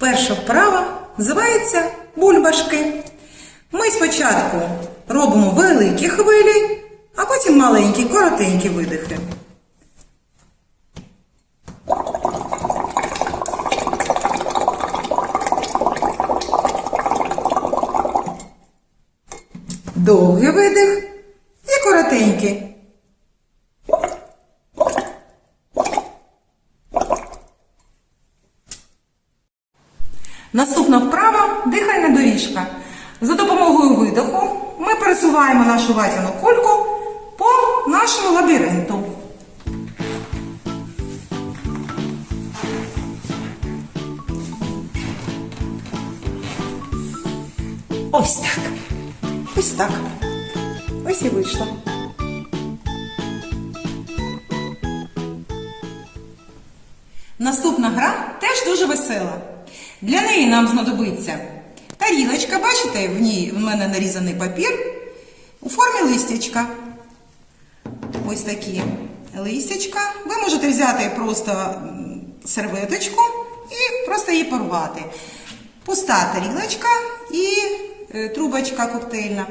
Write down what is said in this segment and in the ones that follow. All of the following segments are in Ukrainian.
Перша вправа називається бульбашки. Ми спочатку робимо великі хвилі, а потім маленькі, коротенькі видихи. Довгий видих і коротенький. Наступна вправа дихальна доріжка. За допомогою видоху ми пересуваємо нашу ватяну кульку по нашому лабіринту. Ось так. Ось так. Ось і вийшло. Наступна гра теж дуже весела. Для неї нам знадобиться тарілочка, бачите, в ній в мене нарізаний папір у формі листячка. Ось такі листячка. Ви можете взяти просто серветочку і просто її порвати. Пуста тарілочка і е, трубочка коктейльна.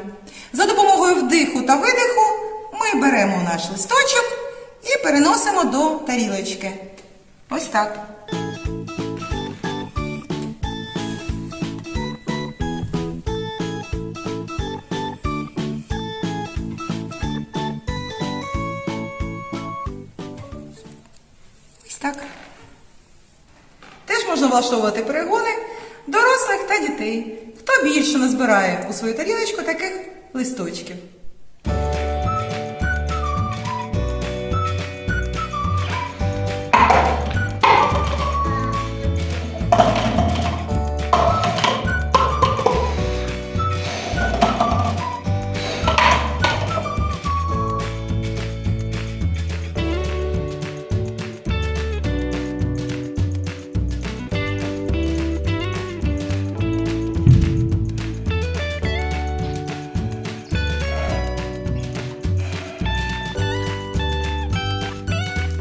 За допомогою вдиху та видиху ми беремо наш листочок і переносимо до тарілочки. Ось так. Так. Теж можна влаштовувати перегони дорослих та дітей. Хто більше назбирає у свою тарілочку таких листочків.